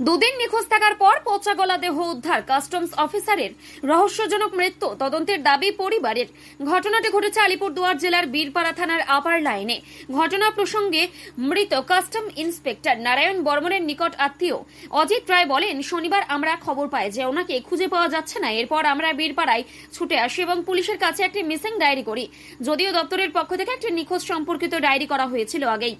দুদিন নিখোঁজ থাকার পর পচা গলা দেহ উদ্ধার। কাস্টমস অফিসারের রহস্যজনক মৃত্যু, তদন্তের দাবি পরিবারের। ঘটনাটি ঘটেছে আলিপুরদুয়ার জেলার বীরপাড়া থানার আপার লাইনে। ঘটনা প্রসঙ্গে মৃত কাস্টম ইন্সপেক্টর নারায়ণ বর্মনের নিকট আত্মীয় অজিত রায় বলেন, শনিবার আমরা খবর পাই যে ওনাকে খুঁজে পাওয়া যাচ্ছে না। এরপর আমরা বীরপাড়ায় ছুটে আসি এবং পুলিশের কাছে একটি মিসিং ডায়েরি করি। যদিও দপ্তরের পক্ষ থেকে একটি নিখোঁজ সম্পর্কিত ডায়েরি করা হয়েছিল আগেই।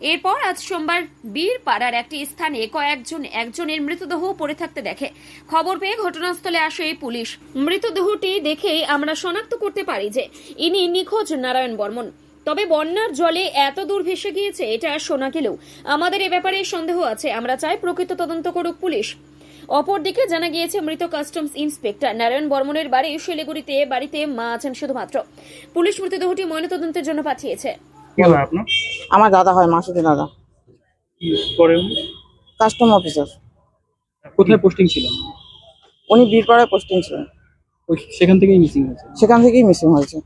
এরপর আজ সোমবার বীরপাড়ার একটি স্থানে কয়েকজন, একজনের মৃতদেহ পড়ে থাকতে দেখে। খবর পেয়ে ঘটনাস্থলে আসে পুলিশ। মৃতদেহটি দেখেই আমরা শনাক্ত করতে পারি যে ইনি নিখোঁজ নারায়ণ বর্মন। তবে বন্যার জলে এত দূর ভেসে গিয়েছে, এটা শোনা গেলেও আমাদের এ ব্যাপারে সন্দেহ আছে। আমরা চাই প্রকৃত তদন্ত করুক পুলিশ। অপরদিকে জানা গিয়েছে, মৃত কাস্টমস ইন্সপেক্টর নারায়ণ বর্মনের বাড়ি শিলিগুড়িতে, বাড়িতে মা আছেন শুধুমাত্র। পুলিশ মৃতদেহটি ময়নাতদন্তের জন্য পাঠিয়েছে। কি হয় আপনার? আমার দাদা হয় মাসুদি দাদা। কি করে উনি? Custom officer. কোথায় পোস্টিং ছিলেন উনি বীরপাড়ায় পোস্টিং ছিলেন। ওই সেখান থেকেই মিসিং হয়েছে? সেখান থেকেই মিসিং হয়েছে।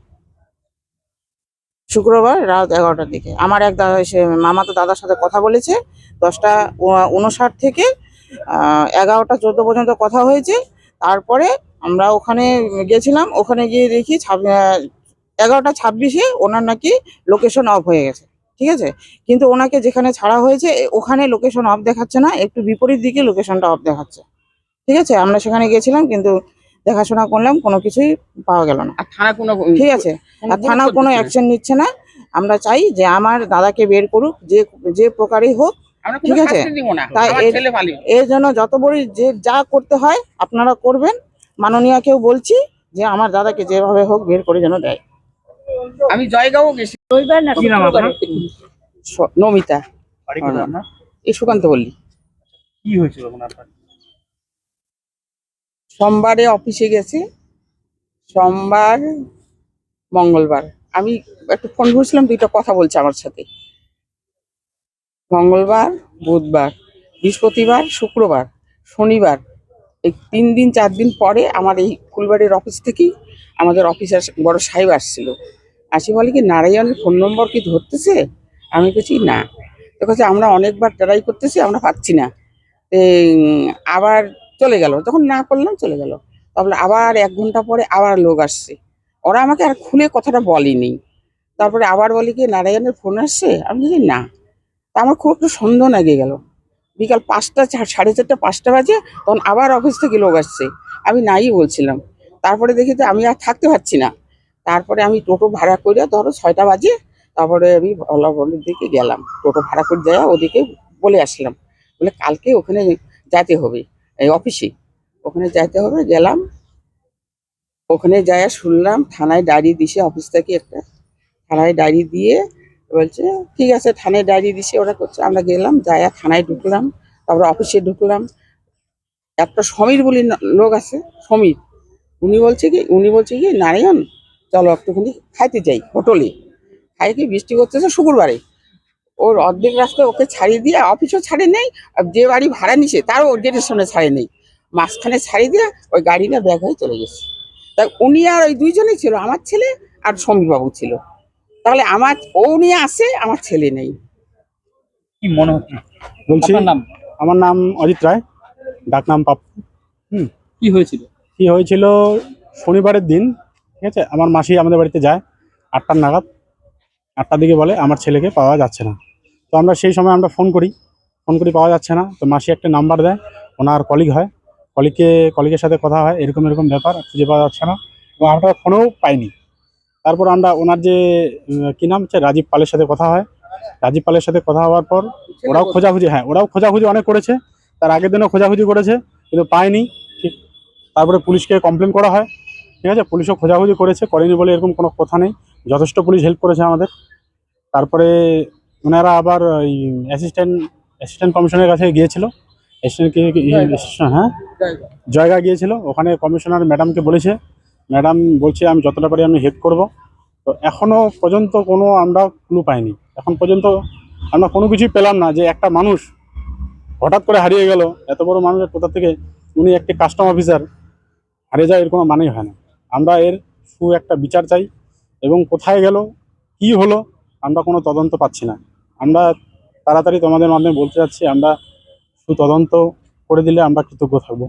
শুক্রবার রাত এগারোটার দিকে। আমার এক দাদা এসে মামা তো দাদার সাথে কথা বলেছে। দশটা উ- উনষাট থেকে আহ, এগারোটা চোদ্দ পর্যন্ত কথা হয়েছে। তারপরে আমরা ওখানে গেছিলাম। ওখানে গিয়ে দেখি ছাব- আহ, এগারোটা ছাব্বিশে ওনার নাকি লোকেশন অফ হয়ে গেছে ঠিক আছে? কিন্তু ওনাকে যেখানে ছাড়া হয়েছে ওখানে লোকেশন অফ দেখাচ্ছে না একটু বিপরীত দিকে লোকেশনটা অফ দেখাচ্ছে ঠিক আছে? আমরা সেখানে গেছিলাম কিন্তু দেখাশোনা করলাম কোনো কিছুই পাওয়া গেল না। থানা কোনো ঠিক আছে? আর থানা কোনো অ্যাকশন নিচ্ছে না। আমরা চাই যে আমার দাদাকে বের করুক যে যে প্রকারই হোক ঠিক আছে। তাই এর- এর জন্য যত বড়ই যে যা করতে হয় আপনারা করবেন। মাননীয়াকেও বলছি যে আমার দাদাকে যেভাবে হোক বের করে যেন দেয়। আমি জয়গাঁও গেছি। রবিবার না কি নাম আপনার? নমিতা। এই সুকান্ত বললি কি হয়েছিল আপনার? সোমবারে অফিসে গেছে। সোমবার মঙ্গলবার। আমি একটু ফোন করেছিলাম দুইটা কথা বলছে আমার সাথে। মঙ্গলবার বুধবার বৃহস্পতিবার শুক্রবার শনিবার। এই তিন দিন, চার দিন পরে আমার এই ফুলবাড়ির অফিস থেকেই আমাদের অফিসার বড় সাহেব আসছিল। আসি বলে কি নারায়ণের ফোন নম্বর কি ধরতেছে? আমি বলছি, না। কাছে আমরা অনেকবার ট্রাই করতেছি, আমরা পাচ্ছি না। আবার চলে গেল। তখন না করলাম, চলে গেল। তারপরে আবার এক ঘণ্টা পরে আবার লোক আসছে। ওরা আমাকে আর খুলে কথাটা বলেনি। তারপরে আবার বলি কি, নারায়ণের ফোন আসছে? আমি বলি না। তা আমার খুব একটু সন্দেহ লাগে গেল। বিকাল পাঁচটা সাড়ে চারটা, পাঁচটা বাজে, তখন আবার অফিস থেকে লোক আসছে। আমি নাই বলছিলাম। তারপরে দেখি তো আমি আর থাকতে পারছি না। তারপরে আমি টোটো ভাড়া করে ধরো ছয়টা বাজে, তারপরে আমি বলাবলির দিকে গেলাম। টোটো ভাড়া করে দেয়া ওদিকে বলে আসলাম। বলে কালকে ওখানে যেতে হবে, এই অফিসে ওখানে যাইতে হবে, গেলাম। ওখানে যাই শুনলাম থানায় ডায়েরি দিছে অফিস থেকে একটা। থানায় ডায়েরি দিয়ে বলছে, ঠিক আছে, থানায় ডায়েরি দিছে, ওরা করছে। আমরা গেলাম যাই থানায় ঢুকলাম, তারপরে অফিসে ঢুকলাম। একটা সমীর বলে লোক আছে, সমীর। উনি বলছে কি, উনি বলছে কি, নারায়ণ, চলো একটুখানি খাইতে যাই হোটেলে। খাই কি বৃষ্টি করতেছে শুক্রবারে। ওর অর্ধেক রাস্তায় ওকে ছাড়িয়ে দিয়ে অফিসও ছাড়ে নেই, আর যে বাড়ি ভাড়া নিছে, তারও ওর গেটের সামনে ছাড়ে নেই। মাঝখানে ছাড়িয়ে দিয়ে ওই গাড়িটা ব্যাগ হয়ে চলে গেছে। তা উনি আর ওই দুইজনেই ছিল, আমার ছেলে আর সমীরবাবু ছিল। তাহলে আমার ও নিয়ে আসে আমার ছেলে নেই। কি মনে হচ্ছে? বলছি নাম? আমার নাম অজিত রায় ডাকনাম পাপ্পু। কি হয়েছিল? কি হয়েছিল? শনিবারের দিন ঠিক আছে আমার মাসি আমাদের বাড়িতে যায় আটটার নাগাদ। আটটার দিকে বলে আমার ছেলেকে পাওয়া যাচ্ছে না। তো আমরা সেই সময় আমরা ফোন করি ফোন করি পাওয়া যাচ্ছে না। তো মাসি একটা নাম্বার দেয় ওনার কলিগ হয়। কলিগকে কলিগের সাথে কথা হয় এরকম এরকম ব্যাপার খুঁজে পাওয়া যাচ্ছে না। এবং আমরা ফোনেও পাইনি। তারপর আমরা ওনার যে কি নাম হচ্ছে? রাজীব পালের সাথে কথা হয়। রাজীব পালের সাথে কথা হওয়ার পর ওরাও খোঁজাখুঁজি হ্যাঁ ওরাও খোঁজাখুঁজি অনেক করেছে। তার আগের দিনও খোঁজাখুঁজি করেছে কিন্তু পায়নি। ঠিক। তারপরে পুলিশকে কমপ্লেন করা হয়। ঠিক আছে? পুলিশও খোঁজাখুঁজি করেছে করেনি বলে এরকম কোনো কথা নেই। যথেষ্ট পুলিশ হেল্প করেছে আমাদের। তারপরে ওনারা আবার ওই অ্যাসিস্ট্যান্ট অ্যাসিস্ট্যান্ট কমিশনের কাছে গিয়েছিল। অ্যাসিস্ট্যান্টকে হ্যাঁ? জয়গা। গিয়েছিল। ওখানে কমিশনার ম্যাডামকে বলেছে। ম্যাডাম বলছে আমি যতটা পারি আমি হেল্প করব। তো এখনও পর্যন্ত কোনো আমরা ক্লু পাইনি। এখন পর্যন্ত আমরা কোনো কিছুই পেলাম না যে একটা মানুষ হঠাৎ করে হারিয়ে গেল, এত বড় মানুষের কোথা থেকে উনি একটি কাস্টম অফিসার হারিয়ে যায়, এর কোনো মানেই হয় না। আমরা এর সু একটা বিচার চাই এবং কোথায় গেল, কি হলো, আমরা কোনো তদন্ত পাচ্ছি না। আমরা তাড়াতাড়ি তোমাদের মাধ্যমে বলতে চাচ্ছি আমরা সুতদন্ত করে দিলে আমরা কৃতজ্ঞ থাকব।